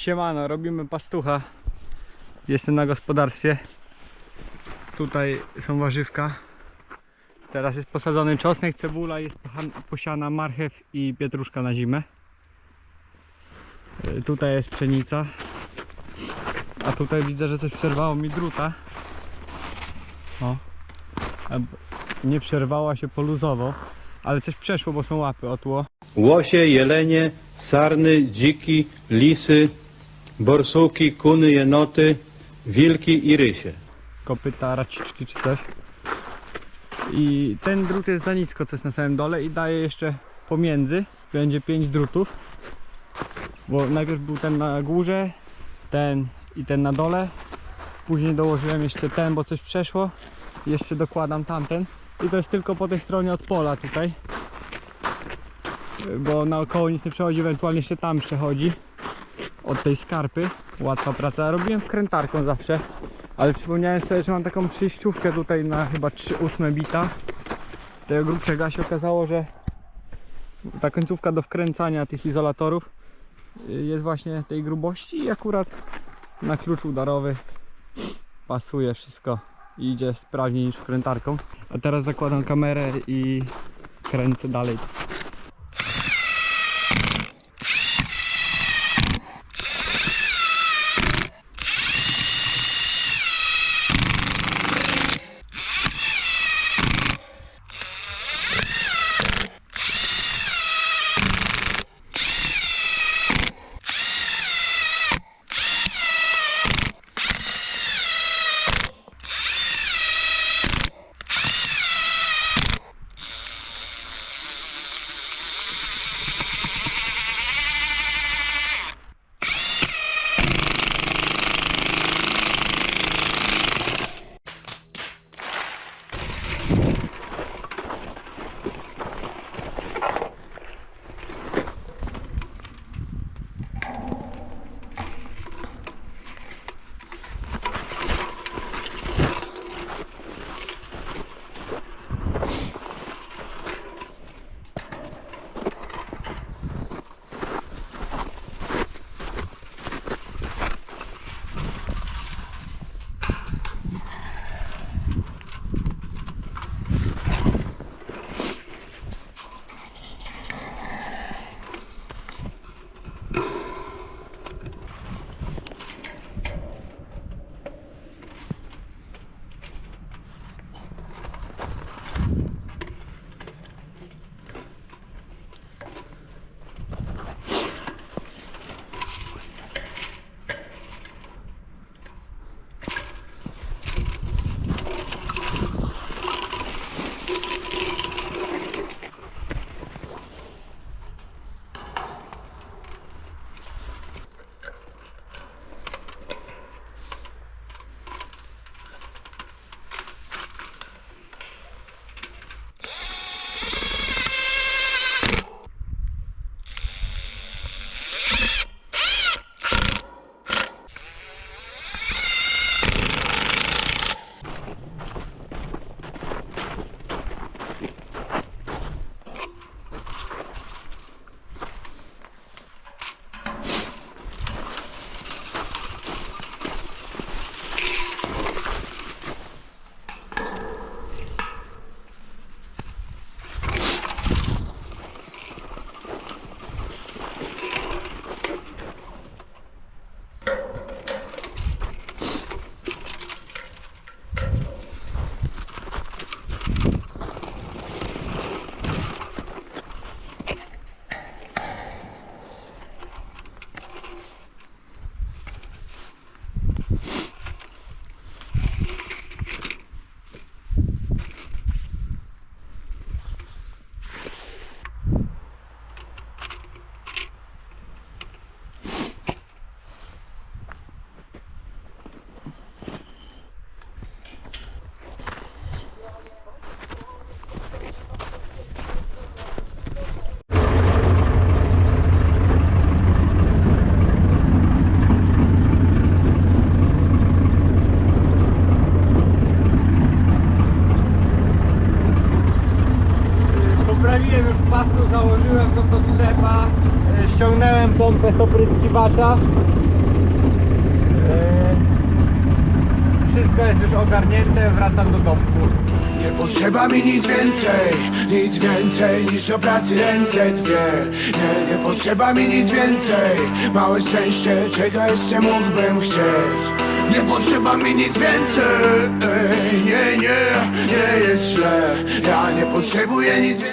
Siemano, robimy pastucha. Jestem na gospodarstwie. Tutaj są warzywka. Teraz jest posadzony czosnek, cebula, jest posiana marchew i pietruszka na zimę. Y, Tutaj jest pszenica. A tutaj widzę, że coś przerwało mi druta. O. Nie przerwała się poluzowo, ale coś przeszło, bo są łapy otło. Łosie, jelenie, sarny, dziki, lisy, borsuki, kuny, jenoty, wilki i rysie. kopyta, raciczki czy coś. I ten drut jest za nisko, co jest na samym dole i daje jeszcze pomiędzy. Będzie 5 drutów. Bo najpierw był ten na górze, ten i ten na dole. Później dołożyłem jeszcze ten, bo coś przeszło. Jeszcze dokładam tamten. I to jest tylko po tej stronie od pola tutaj. Bo naokoło nic nie przechodzi, ewentualnie jeszcze tam przechodzi. Od tej skarpy. Łatwa praca. Robiłem wkrętarką zawsze. Ale przypomniałem sobie, że mam taką przejściówkę tutaj na chyba 3,8 bita. Tego grubszego się okazało, że ta końcówka do wkręcania tych izolatorów y, jest właśnie tej grubości i akurat na klucz udarowy pasuje wszystko i idzie sprawniej niż wkrętarką. A teraz zakładam kamerę i kręcę dalej. Poprawiłem już pastu, założyłem to co trzeba. E, ściągnąłem pompę z opryskiwacza. E, wszystko jest już ogarnięte, wracam do domku. Nie potrzeba mi nic więcej, nic więcej niż do pracy ręce dwie Nie, nie potrzeba mi nic więcej, małe szczęście, czego jeszcze mógłbym chcieć nie potrzeba mi nic więcej Ej, Nie, nie, nie jest źle Ja nie potrzebuję nic więcej